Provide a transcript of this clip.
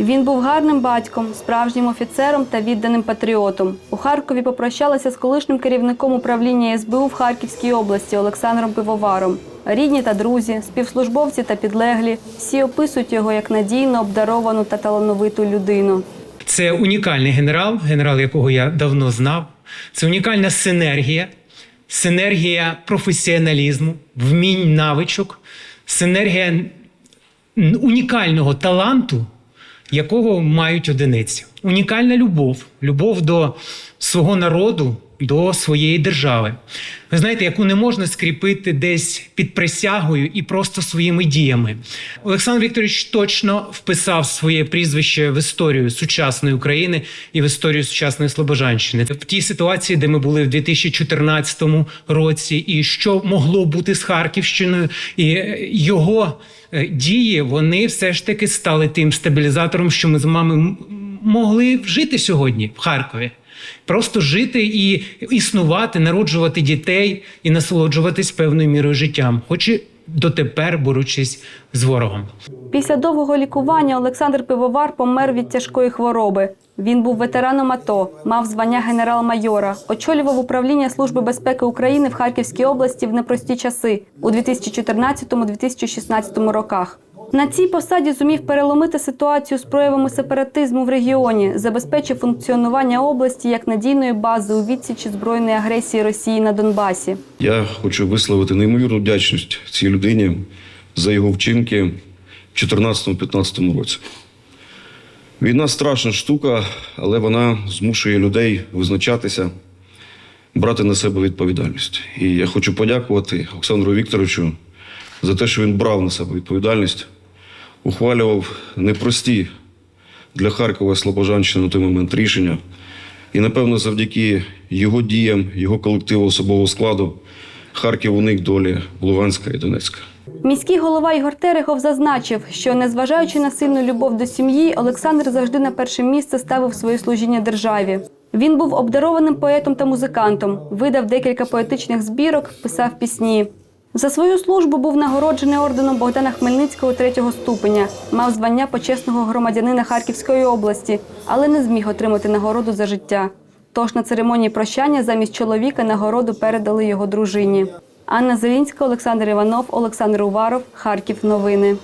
Він був гарним батьком, справжнім офіцером та відданим патріотом. У Харкові попрощалися з колишнім керівником управління СБУ в Харківській області Олександром Пивоваром. Рідні та друзі, співслужбовці та підлеглі всі описують його як надійно обдаровану та талановиту людину. Це унікальний генерал, генерал якого я давно знав. Це унікальна синергія, синергія професіоналізму, вмінь навичок, синергія унікального таланту, якого мають одиниці. Унікальна любов, любов до свого народу, до своєї держави. Ви знаєте, яку не можна скріпити десь під присягою і просто своїми діями. Олександр Вікторович точно вписав своє прізвище в історію сучасної України і в історію сучасної Слобожанщини. В тій ситуації, де ми були в 2014 році, і що могло бути з Харківщиною, і е, його е, дії вони все ж таки стали тим стабілізатором, що ми з вами могли вжити сьогодні в Харкові. Просто жити і існувати, народжувати дітей і насолоджуватись певною мірою життям, хоч і дотепер борючись з ворогом. Після довгого лікування Олександр Пивовар помер від тяжкої хвороби. Він був ветераном АТО, мав звання генерал-майора, очолював управління Служби безпеки України в Харківській області в непрості часи у 2014-2016 роках. На цій посаді зумів переломити ситуацію з проявами сепаратизму в регіоні, забезпечив функціонування області як надійної бази у відсічі збройної агресії Росії на Донбасі. Я хочу висловити неймовірну вдячність цій людині за його вчинки в 2014-2015 році. Війна страшна штука, але вона змушує людей визначатися, брати на себе відповідальність. І я хочу подякувати Олександру Вікторовичу за те, що він брав на себе відповідальність, ухвалював непрості для Харкова і Слобожанщини на той момент рішення. І, напевно, завдяки його діям, його колективу особового складу, Харків уник долі Луганська і Донецька. Міський голова Ігор Терехов зазначив, що незважаючи на сильну любов до сім'ї, Олександр завжди на перше місце ставив своє служіння державі. Він був обдарованим поетом та музикантом, видав декілька поетичних збірок, писав пісні. За свою службу був нагороджений орденом Богдана Хмельницького третього ступеня, мав звання почесного громадянина Харківської області, але не зміг отримати нагороду за життя. Тож на церемонії прощання замість чоловіка нагороду передали його дружині. Анна Зелінська, Олександр Іванов, Олександр Уваров, Харків. Новини.